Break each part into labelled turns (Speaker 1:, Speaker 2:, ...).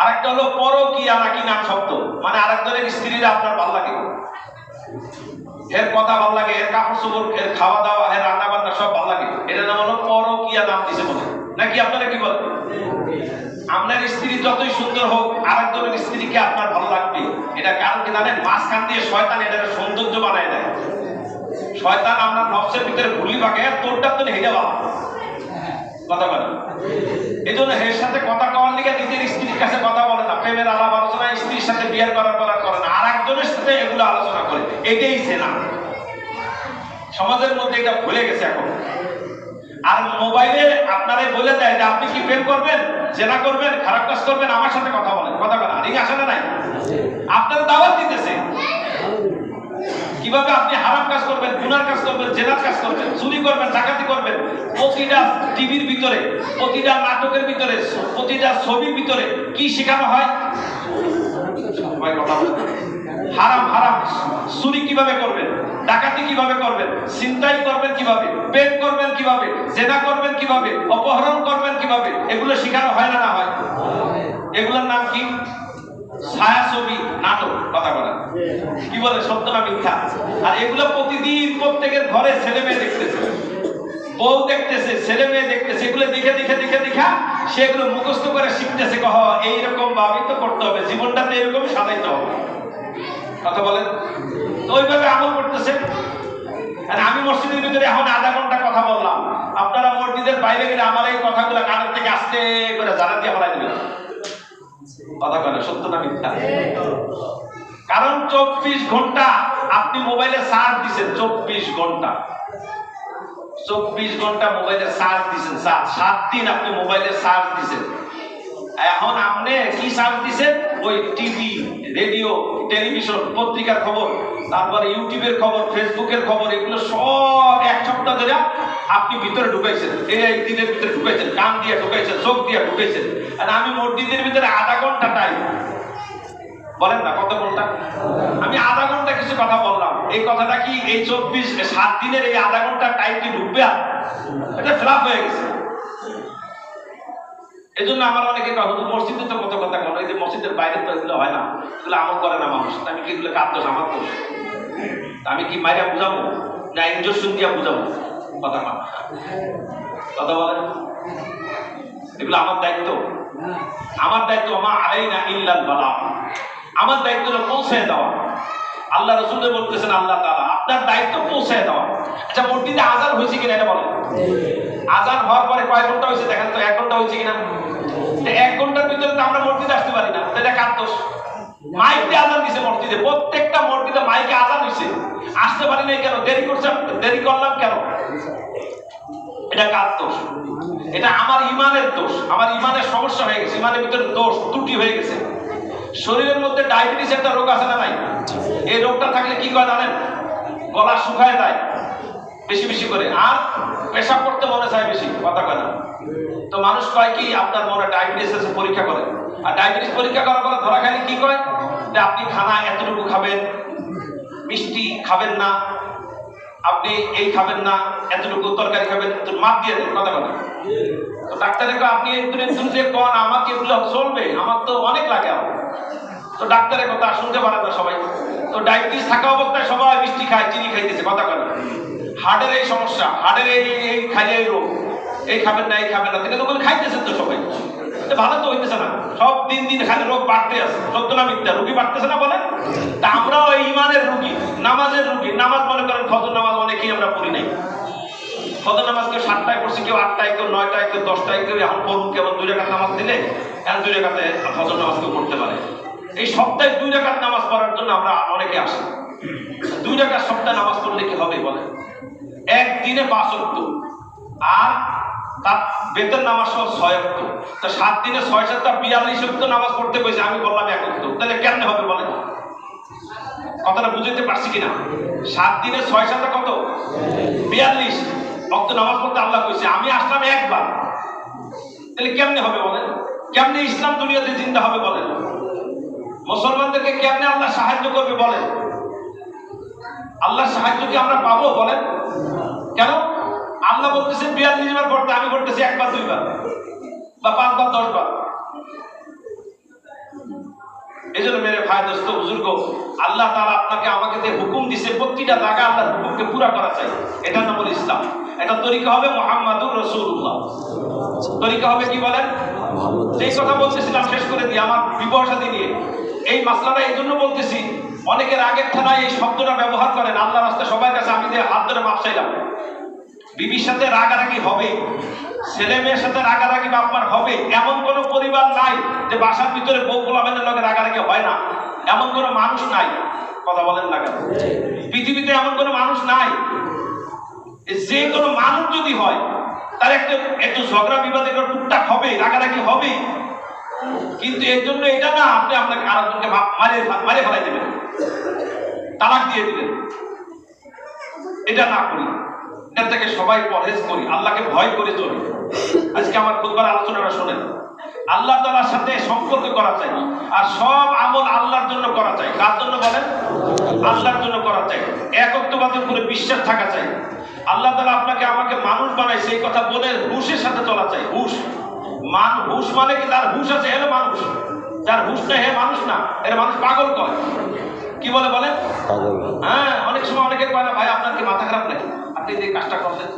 Speaker 1: আরেকটা হলো পরকিয়া নাকি নাম শব্দ। মানে আরেকজনের স্ত্রীরা আপনার ভালো লাগে? এর কথা লাগে এর কাপড় চোপড় এর খাওয়া দাওয়া এর রান্না বান্না সব লাগে। এটার নাম হলো নাম দিছে বলে নাকি আপনারা কি বলেন? আপনার স্ত্রী যতই সুন্দর হোক, আরেকজনের স্ত্রীকে আপনার ভালো লাগবে। এটা কারণ কি জানেন? মাঝখান দিয়ে শয়তান এটাকে সৌন্দর্য বানায় দেয়। শয়তান আপনার নফসের ভিতরে ভুলি পাকে, তোরটা তো হেঁটে বাবা কথা বলে। এই জন্য এর সাথে কথা কওয়ার লিগে নিজের স্ত্রীর কাছে কথা বলে না, প্রেমের আলাপ আলোচনা স্ত্রীর সাথে বিয়ের করার করা করে না আর একজনের সাথে এগুলো আলোচনা করে। এটাই সেনা। সমাজের মধ্যে এটা ভুলে গেছে এখন। আর মোবাইলে আপনারাই বলে দেয় যে, আপনি কি প্রেম করবেন? জেনা করবেন? খারাপ কাজ করবেন? আমার সাথে কথা বলেন। কথা বলেন রিং আসে না নাই। আপনার দাওয়াত দিতেছে। কীভাবে আপনি হারাম কাজ করবেন, গুনার কাজ করবেন, জেনার কাজ করবেন, চুরি করবেন, ডাকাতি করবেন, প্রতিটা টিভির ভিতরে, প্রতিটা নাটকের ভিতরে, প্রতিটা ছবির ভিতরে কি শেখানো হয়। হারাম হারাম, চুরি কীভাবে করবেন, ডাকাতি কীভাবে করবেন চিন্তাই করবেন কীভাবে পেট করবেন কীভাবে, জেনা করবেন কীভাবে, অপহরণ করবেন কীভাবে, এগুলো শেখানো হয় না না হয়? এগুলোর নাম কি? ছায়াছবি, নাটক, কথা বলা। কি বলে? সত্য না মিথ্যা। আর এগুলো প্রতিদিন প্রত্যেকের ঘরে ছেলে মেয়ে দেখতেছে। বউ দেখতেছে, ছেলে মেয়ে দেখতেছে। এগুলো দেখে দেখে দেখে, দেখা সেগুলো মুখস্থ করে শিখতেছে কহ, এইরকম ভাবেই তো করতে হবে। জীবনটাতে এরকমই সাজাইতে হবে। কথা বলেন? তো ওইভাবে আমল করতেছে। আর আমি মসজিদের ভিতরে এখন আধা ঘণ্টা কথা বললাম। আপনারা মসজিদের বাইরে গেলে আমার এই কথাগুলো কানের থেকে আস্তে করে জানা দিয়ে দিবেন। কথা বলে সত্য না মিথ্যা? কারণ চব্বিশ ঘণ্টা আপনি মোবাইলে চার্জ দিছেন, চব্বিশ ঘণ্টা। চব্বিশ ঘণ্টা মোবাইলে চার্জ দিছেন, সাত সাত দিন আপনি মোবাইলে চার্জ দিছেন। এখন আপনি কি চার্জ দিছেন? ওই টিভি রেডিও টেলিভিশন পত্রিকার খবর, তারপরে ইউটিউবের খবর ফেসবুকের খবর, এগুলো সব এক সপ্তাহ ধরে আপনি ভিতরে ঢুকাইছেন, এই দিনের ভিতরে ঢুকাইছেন কান দিয়ে ঢুকাইছেন, চোখ দিয়ে ঢুকাইছেন। আর আমি মসজিদের ভিতরে আধা ঘণ্টা টাইম। বলেন না কত ঘণ্টা আমি আধা ঘণ্টা কিছু কথা বললাম। এই কথাটা কি এই চব্বিশ, সাত দিনের এই আধা ঘণ্টা টাইম কি ঢুকবে আর? এটা ফ্লাপ হয়ে গেছে। এই জন্য আমার অনেকে মসজিদে তো কত কথা বলো, এই যে মসজিদের বাইরে তো এগুলো হয় না। এগুলো আমল করে না মানুষ। আমি কি এগুলো কার দোষ? আমার আমি কি মাইরা বুঝাবো? না, ইঞ্জেকশন দিয়া বুঝাবো। কথা না কথা বলেন। এগুলো আমার দায়িত্ব। আমার দায়িত্ব আমার আলাই না ইল্লাল বালা। আমার দায়িত্ব হলো পৌঁছে দেওয়া আল্লাহ রসুলে বলতেছেন, আল্লাহ তাআলা, আপনার দায়িত্ব পৌঁছে দেওয়া আচ্ছা মসজিদে আজান হয়েছে কিনা এটা বলেন। আজান হওয়ার পরে কয় ঘণ্টা হয়েছে? দেখেন তো, এক ঘণ্টা হয়েছে কিনা? এক ঘণ্টার ভিতরে তো আমরা মসজিদে আসতে পারি না। এটা কার দোষ? মাইক আজান দিছে মসজিদে। প্রত্যেকটা মসজিদে মাইকে আজান হয়েছে আসতে পারি নাই কেন? দেরি করছে দেরি করলাম কেন? এটা কার দোষ? এটা আমার ইমানের দোষ। আমার ইমানের সমস্যা হয়ে গেছে। ইমানের ভিতরে দোষ, ত্রুটি হয়ে গেছে। শরীরের মধ্যে ডায়াবেটিস একটা রোগ আছে না নাই? এই রোগটা থাকলে কি করে জানেন? গলা শুকায় দেয় বেশি বেশি করে। আর পেশাব করতে মনে চায় বেশি, কথা কয় না। তো মানুষ কয় কি, আপনার মনে ডায়াবেটিস আছে, পরীক্ষা করে। আর ডায়াবেটিস পরীক্ষা করার পরে ধরা খালি কি কয়? যে আপনি খানা এতটুকু খাবেন, মিষ্টি খাবেন না, আপনি এই খাবেন না, এতটুকু তরকারি খাবেন মাপ দিয়ে দেন, কথা বলেন তো ডাক্তারের কয়, আপনি একটু একটু যে কন, আমাকে এগুলো চলবে, আমার তো অনেক লাগে আমার। তো ডাক্তারের কথা শুনতে পারে না সবাই। তো ডায়াবেটিস থাকা অবস্থায় সবাই মিষ্টি খায়, চিনি খাইতেছে, কথা বলে হার্টের এই সমস্যা, হার্টের এই এই খাইলে এই রোগ, এই খাবেন না, এই খাবেন না কিন্তু ওগুলো খাইতেছেন তো সবাই। তো ভালো তো হইতেছে না। সব দিন দিন খালি রোগ বাড়তে আছে। সত্য না মিথ্যা? রুগী বাড়তেছে না বলেন? তা আমরাও এই ইমানের রুগী, নামাজের রুগী। নামাজ মনে করেন ফজর নামাজ অনেকেই আমরা পড়ি নাই। ফজর নামাজ কেউ সাতটায় পড়ছে, কেউ আটটায়, কেউ নয়টায়, কেউ দশটায়, কেউ এখন পড়ুন, কেবল দুই রেখাত নামাজ দিলে এখন দুই রেখাতে ফজর নামাজ কেউ পড়তে পারে। এই সপ্তাহে দুই রেখাত নামাজ পড়ার জন্য আমরা অনেকে আসি। দুই রেখাত সপ্তাহে নামাজ পড়লে কি হবে বলে একদিনে অক্ট আর তার বেতন নামাজ সহ ছয় অক্ট তা সাত দিনে ছয় সাতটা বিয়াল্লিশ অক্ট নামাজ পড়তে পেয়েছে আমি বললাম এক অক্ট তাহলে কেমনে হবে বলে কথাটা বুঝতে পারছি কিনা? সাত দিনে ছয় সাতটা কত? বিয়াল্লিশ অক্ত নামাজ পড়তে আল্লাহ কইছে, আমি আসলাম একবার। তাহলে কেমনে হবে বলেন? কেমনে ইসলাম দুনিয়াতে জিন্দা হবে বলেন? মুসলমানদেরকে কেমনে আল্লাহ সাহায্য করবে বলেন? আল্লাহ সাহায্য কি আমরা পাবো বলেন? কেন? আল্লাহ বলতেছে বিয়াল্লিশ বার পড়তে আমি পড়তেছি একবার, দুইবার বা পাঁচবার, দশবার। এই জন্য মেরে ভাই, দোস্ত, বুজুর্গ, আল্লাহ তাআলা আপনাকে আমাকে যে হুকুম দিছে, প্রতিটা জায়গা আল্লাহর হুকুমকে পুরা করা চাই। এটা নাম হলো ইসলাম। এটা তরিকা হবে মোহাম্মদুর রসুল্লাহ তরিকা হবে কি বলেন? যেই কথা বলতেছিলাম, শেষ করে দিই, আমার বিবাহ সাথী নিয়ে। এই মাসলাটা এই জন্য বলতেছি অনেকের আগের থানায় এই শব্দটা ব্যবহার করেন। আল্লাহ রাস্তায় সবার কাছে আমি যে হাত ধরে মাপ চাইলাম বিবির সাথে রাগারাগি হবে, ছেলে মেয়ের সাথে রাগারাগি বাপমার হবে, এমন কোনো পরিবার নাই যে বাসার ভিতরে বউ গোলামের লগে রাগারাগি হয় না। এমন কোনো মানুষ নাই। কথা বলেন না কেন? পৃথিবীতে এমন কোনো মানুষ নাই যে কোনো মানুষ যদি হয়, তার একটা একটু ঝগড়া বিবাদ টুকটাক হবে, রাগারাগি হবে কিন্তু এর জন্য এটা না, আপনি আপনাকে আরেকজনকে মারে মারে ফেলাই দেবেন। তালাক দিয়ে দিবেন। এটা না করি। এটা থেকে সবাই পরহেজ করি, আল্লাহকে ভয় করে চলি। আজকে আমার খুদবার আলোচনাটা শোনেন। আল্লাহ তাআলার সাথে সম্পর্ক করা চাই। আর সব আমল আল্লাহর জন্য করা চাই। কার জন্য বলেন? আল্লাহর জন্য করা চাই। একত্ববাদের উপরে বিশ্বাস থাকা চাই। আল্লাহ তালা আপনাকে আমাকে মানুষ বানাই সেই কথা বলে হুশের সাথে চলা চাই। হুশ। মান হুশ মানে কি? যার হুশ আছে এলো মানুষ। যার হুশ নেই হে মানুষ না। এর মানুষ পাগল কয়? কি বলে বলে
Speaker 2: পাগল।
Speaker 1: হ্যাঁ অনেক সময় অনেকে কয় না ভাই আপনার কি মাথা খারাপ নাকি? আপনি যে কাজটা করলেন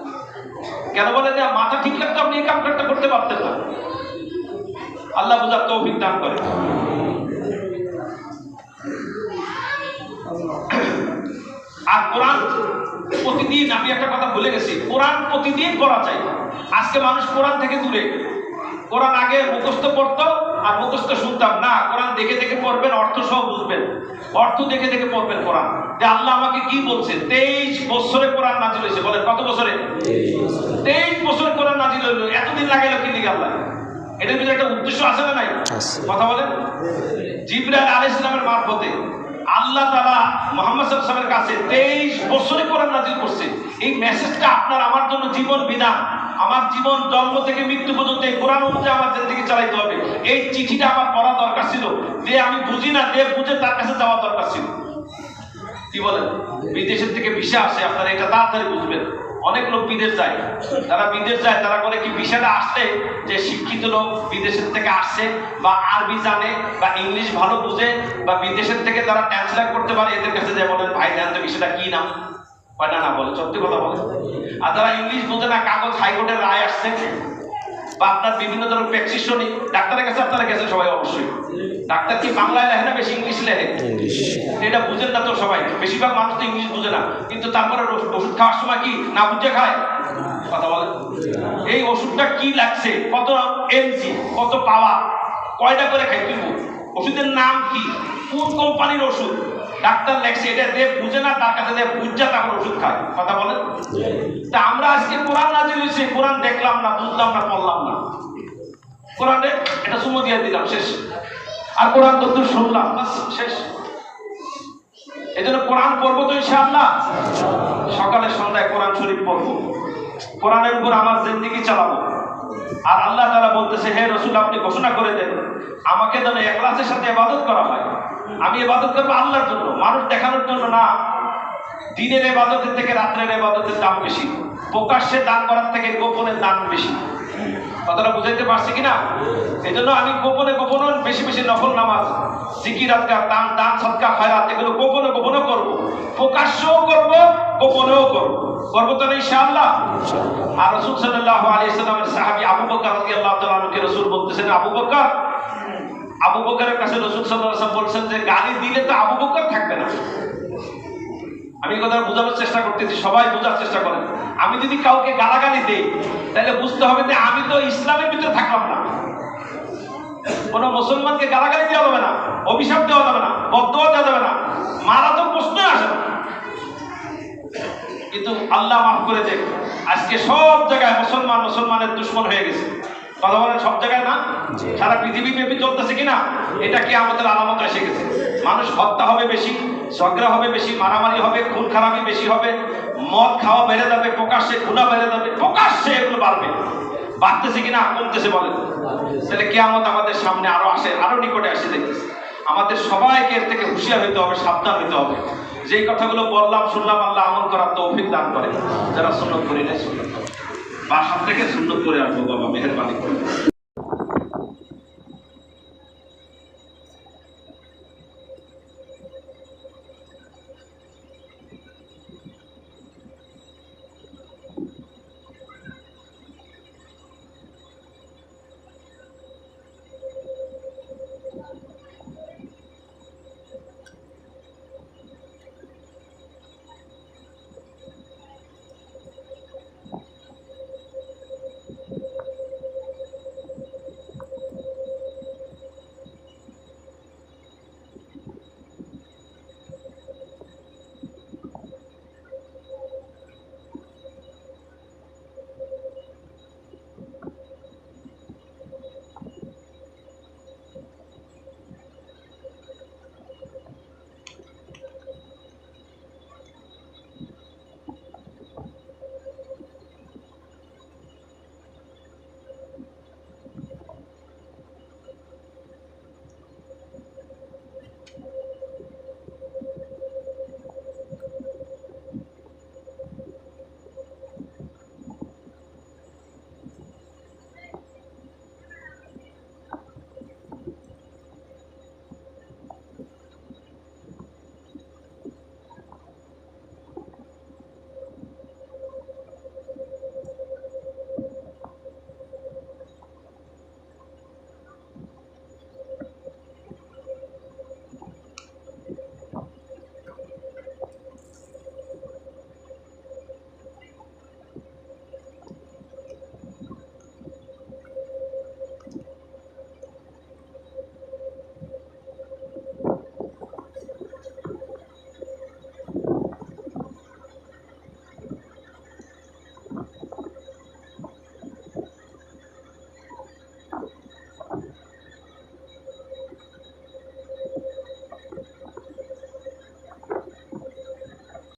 Speaker 1: কেন বলে যে মাথা ঠিক লাগতো আপনি এই কাজটা করতে পারতেন না। আল্লাহ বুঝার তৌফিক দান করে। আর কোরআন প্রতিদিন আমি একটা কথা ভুলে গেছি কোরআন প্রতিদিন পড়া চাই। আজকে মানুষ কোরআন থেকে দূরে। কোরআন আগে মুখস্থ পড়তো আর মুখস্থ শুনতাম। না কোরআন দেখে দেখে পড়বেন অর্থ সহ বুঝবেন। অর্থ দেখে দেখে পড়বেন কোরআন। যে আল্লাহ আমাকে কি বলছে? তেইশ বছরে কোরআন নাজিল হয়েছে। বলেন কত বছরে? তেইশ বছরে কোরআন নাজিল হইল এতদিন লাগাইলো কি লিখে আল্লাহ? এটার ভিতরে একটা উদ্দেশ্য আছে না নাই? কথা বলেন। জিব্রাইল আলাইহিস সালামের মারফতে আল্লাহ তারা মোহাম্মদ সাল্লাল্লাহু কাছে 23 বছরে কোরআন নাজিল করছে। এই মেসেজটা আপনার আমার জন্য জীবন বিধান। আমার জীবন জন্ম থেকে মৃত্যু পর্যন্ত এই কোরআন অনুযায়ী আমার জিন্দেগি চালাইতে হবে। এই চিঠিটা আমার পড়া দরকার ছিল। যে আমি বুঝি না, যে বুঝে তার কাছে যাওয়া দরকার ছিল। কি বলেন? বিদেশের থেকে ভিসা আসে, আপনারা এটা তাড়াতাড়ি বুঝবেন। অনেক লোক বিদেশ যায়। যারা বিদেশ যায়, তারা বলে কি বিষয়টা আসছে যে শিক্ষিত লোক বিদেশের থেকে আসছে বা আরবি জানে বা ইংলিশ ভালো বুঝে বা বিদেশের থেকে তারা ট্রান্সলেট করতে পারে, এদের কাছে যে বলেন, ভাই জানেন তো বিষয়টা কি নাম? না না, বলে, সত্যি কথা বলে। আর যারা ইংলিশ বোঝে না, কাগজ হাইকোর্টের রায় আসছে। বা আপনার বিভিন্ন ধরনের প্রেসক্রিপশন ডাক্তারের কাছে আপনারা গেছেন সবাই অবশ্যই। ডাক্তার কি বাংলায় লেখে না বেশি ইংলিশ লেখে? এটা বুঝেন না তো সবাই। বেশিরভাগ মানুষ তো ইংলিশ বুঝে না। কিন্তু তারপরে ওষুধ খাওয়ার সময় কি না বুঝে খায়? কথা বলেন এই ওষুধটা কি লাগছে? কত এমজি কত পাওয়া কয়টা করে খাই তুলব? ওষুধের নাম কি? কোন কোম্পানির ওষুধ? ডাক্তার লেখছে, এটা যে বুঝে না, তার কাছে যে বুঝা তারপর ওষুধ খায়। কথা বলেন? তা আমরা আজকে কোরআন নাজিল হয়েছে, কোরআন দেখলাম না, বুঝলাম না, পড়লাম না। কোরআনে এটা সুমো দিয়ে দিলাম, শেষ। আর কোরআন তদ্দুর শুনলাম, বাস, শেষ। এই জন্য কোরআন পড়ব তো ইনশাআল্লাহ। সকালে, সন্ধ্যায় কোরআন শরীফ পড়ব। কোরআনের উপর আমার জিন্দিগি চালাবো। আর আল্লাহ তারা বলতেছে, হে রসুল, আপনি ঘোষণা করে দেন, আমাকে যেন একলাসের সাথে ইবাদত করা হয়। আমি ইবাদত করব আল্লাহর জন্য, মানুষ দেখানোর জন্য না। দিনের ইবাদতের থেকে রাত্রের ইবাদতের দাম বেশি। প্রকাশ্যে দান করার থেকে গোপনের দাম বেশি। কথাটা বুঝাইতে পারছি কিনা? এই জন্য আমি গোপনে গোপনে, বেশি বেশি নফল নামাজ, জিকির, আজকার, দান দান সৎকা খয়রাত, এগুলো গোপনে গোপনে করব। প্রকাশ্যও করব, গোপনেও করব। করব তো না ইনশাআল্লাহ? আর রসুল সাল্লাহ আলাইহি সাল্লামের সাহাবী আবু বকর রাদিয়াল্লাহু তাআলা আনহুকে রাসূল বলতেছেন, আবু বকর আবু বকরের কাছে রসুল সাল্লাম বলছেন যে, গালি দিলে তো আবু বকর থাকবে না। আমি কথা বোঝানোর চেষ্টা করতেছি, সবাই বোঝার চেষ্টা করেন। আমি যদি কাউকে গালাগালি দিই, তাহলে বুঝতে হবে যে আমি তো ইসলামের ভিতরে থাকলাম না। কোন মুসলমানকে গালাগালি দেওয়া যাবে না, অভিশাপ দেওয়া যাবে না বদয়া দেওয়া যাবে না মারা তো প্রশ্নই আসে না। কিন্তু আল্লাহ মাফ করে দেখ আজকে সব জায়গায় মুসলমান মুসলমানের দুশ্মন হয়ে গেছে। কথা বলেন সব জায়গায় না? সারা পৃথিবী ব্যাপী চলতেছে কিনা? এটা কি আমাদের আলামত এসে গেছে? মানুষ হত্যা হবে বেশি ঝগড়া হবে বেশি মারামারি হবে খুন খারাপি বেশি হবে মদ খাওয়া বেড়ে যাবে প্রকাশ্যে খুনা বেড়ে যাবে প্রকাশ্যে এগুলো বাড়বে। বাড়তেছে কিনা? কমতেছে বলেন। তাহলে কেয়ামত আমাদের সামনে আরও আসে আরও নিকটে আসে দেখতেছে। আমাদের সবাইকে এর থেকে হুঁশিয়ার হইতে হবে সাবধান হইতে হবে। যেই কথাগুলো বললাম শুনলাম আল্লাহ আমল করার তৌফিক দান করে যারা সুন্নত করি নাই সুন্নত বাসা থেকে সুন্নত করে আসব বাবা মেহরবানি করে।